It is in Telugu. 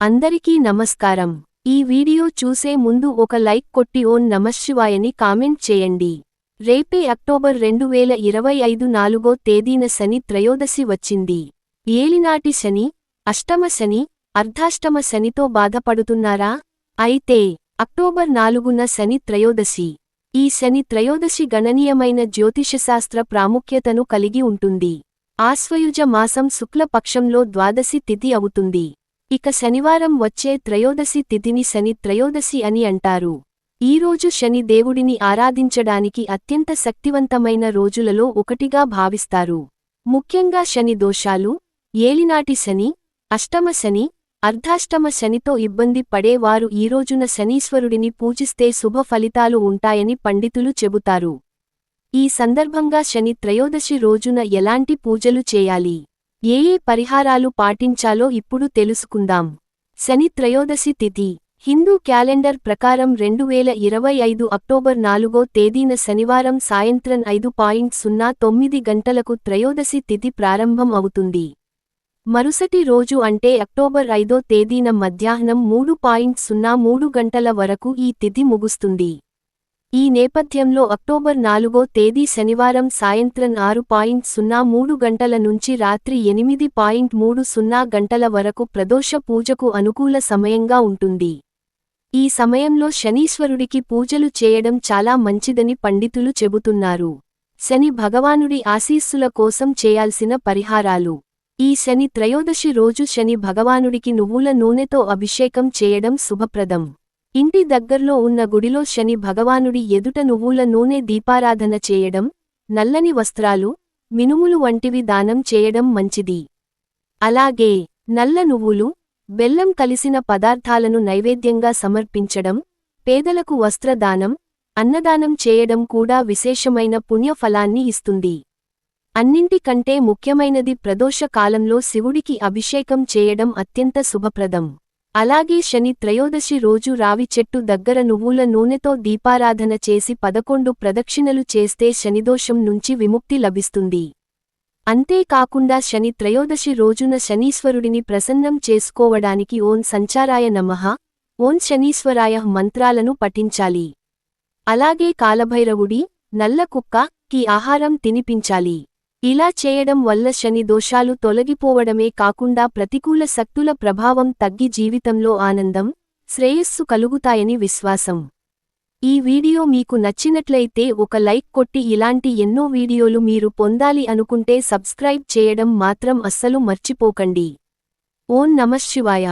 అందరికీ నమస్కారం. ఈ వీడియో చూసే ముందు ఒక లైక్ కొట్టి ఓం నమశివాయని కామెంట్ చేయండి. రేపే అక్టోబర్ రెండు వేల ఇరవై ఐదు నాలుగో తేదీన శని త్రయోదశి వచ్చింది. ఏలినాటి శని అష్టమ శని అర్ధాష్టమ శనితో బాధపడుతున్నారా? అయితే అక్టోబర్ నాలుగున శని త్రయోదశి. ఈ శని త్రయోదశి గణనీయమైన జ్యోతిషశాస్త్ర ప్రాముఖ్యతను కలిగి ఉంటుంది. ఆశ్వయుజ మాసం శుక్లపక్షంలో ద్వాదశి తిథి అవుతుంది. ఇక శనివారం వచ్చే త్రయోదశి తిథిని శని త్రయోదశి అని అంటారు. ఈరోజు శని దేవుడిని ఆరాధించడానికి అత్యంత శక్తివంతమైన రోజులలో ఒకటిగా భావిస్తారు. ముఖ్యంగా శని దోషాలు ఏలినాటి శని అష్టమ శని అర్ధాష్టమ శనితో ఇబ్బంది పడేవారు ఈరోజున శనీశ్వరుడిని పూజిస్తే శుభ ఫలితాలు ఉంటాయని పండితులు చెబుతారు. ఈ సందర్భంగా శని త్రయోదశి రోజున ఎలాంటి పూజలు చేయాలి? ఏ ఏ పరిహారాలు పాటించాలో ఇప్పుడు తెలుసుకుందాం. శని త్రయోదశి తిథి. హిందూ క్యాలెండర్ ప్రకారం రెండు వేల ఇరవై ఐదు అక్టోబర్ నాలుగో తేదీన శనివారం సాయంత్రం ఐదు పాయింట్ సున్నా తొమ్మిది గంటలకు త్రయోదశి తిథి ప్రారంభం అవుతుంది. మరుసటి రోజు అంటే అక్టోబర్ ఐదో తేదీన మధ్యాహ్నం మూడు పాయింట్ సున్నా మూడు గంటల వరకు ఈ తిథి ముగుస్తుంది. ఈ నేపథ్యంలో అక్టోబర్ నాలుగో తేదీ శనివారం సాయంత్రం ఆరు పాయింట్ సున్నా మూడు గంటల నుంచి రాత్రి ఎనిమిది పాయింట్ మూడు సున్నా గంటల వరకు ప్రదోష పూజకు అనుకూల సమయంగా ఉంటుంది. ఈ సమయంలో శనీశ్వరుడికి పూజలు చేయడం చాలా మంచిదని పండితులు చెబుతున్నారు. శని భగవానుడి ఆశీస్సుల కోసం చేయాల్సిన పరిహారాలు. ఈ శని త్రయోదశి రోజు శని భగవానుడికి నువ్వుల నూనెతో అభిషేకం చేయడం శుభప్రదం. ఇంటి దగ్గర్లో ఉన్న గుడిలో శని భగవానుడి ఎదుట నువ్వుల నూనె దీపారాధన చేయడం నల్లని వస్త్రాలు మినుములు వంటివి దానం చేయడం మంచిది. అలాగే నల్ల నువ్వులు బెల్లం కలిసిన పదార్థాలను నైవేద్యంగా సమర్పించడం పేదలకు వస్త్రదానం అన్నదానం చేయడం కూడా విశేషమైన పుణ్యఫలాన్ని ఇస్తుంది. అన్నింటికంటే ముఖ్యమైనది ప్రదోష కాలంలో శివుడికి అభిషేకం చేయడం అత్యంత శుభప్రదం. అలాగే శని త్రయోదశి రోజు రావి చెట్టు దగ్గర నువ్వుల నూనెతో దీపారాధన చేసి పదకొండు ప్రదక్షిణలు చేస్తే శనిదోషం నుంచి విముక్తి లభిస్తుంది. అంతేకాకుండా శని త్రయోదశి రోజున శనీశ్వరుడిని ప్రసన్నం చేసుకోవడానికి ఓం సంచారాయ నమః ఓం శనీశ్వరాయ మంత్రాలను పఠించాలి. అలాగే కాలభైరవుడి నల్ల కుక్క కి ఆహారం తినిపించాలి. ఇలా చేయడం వల్ల శని దోషాలు తొలగిపోవడమే కాకుండా ప్రతికూల శక్తుల ప్రభావం తగ్గి జీవితంలో ఆనందం శ్రేయస్సు కలుగుతాయని విశ్వాసం. ఈ వీడియో మీకు నచ్చినట్లయితే ఒక లైక్ కొట్టి ఇలాంటి ఎన్నో వీడియోలు మీరు పొందాలి అనుకుంటే సబ్స్క్రైబ్ చేయడం మాత్రం అస్సలు మర్చిపోకండి. ఓం నమశివాయ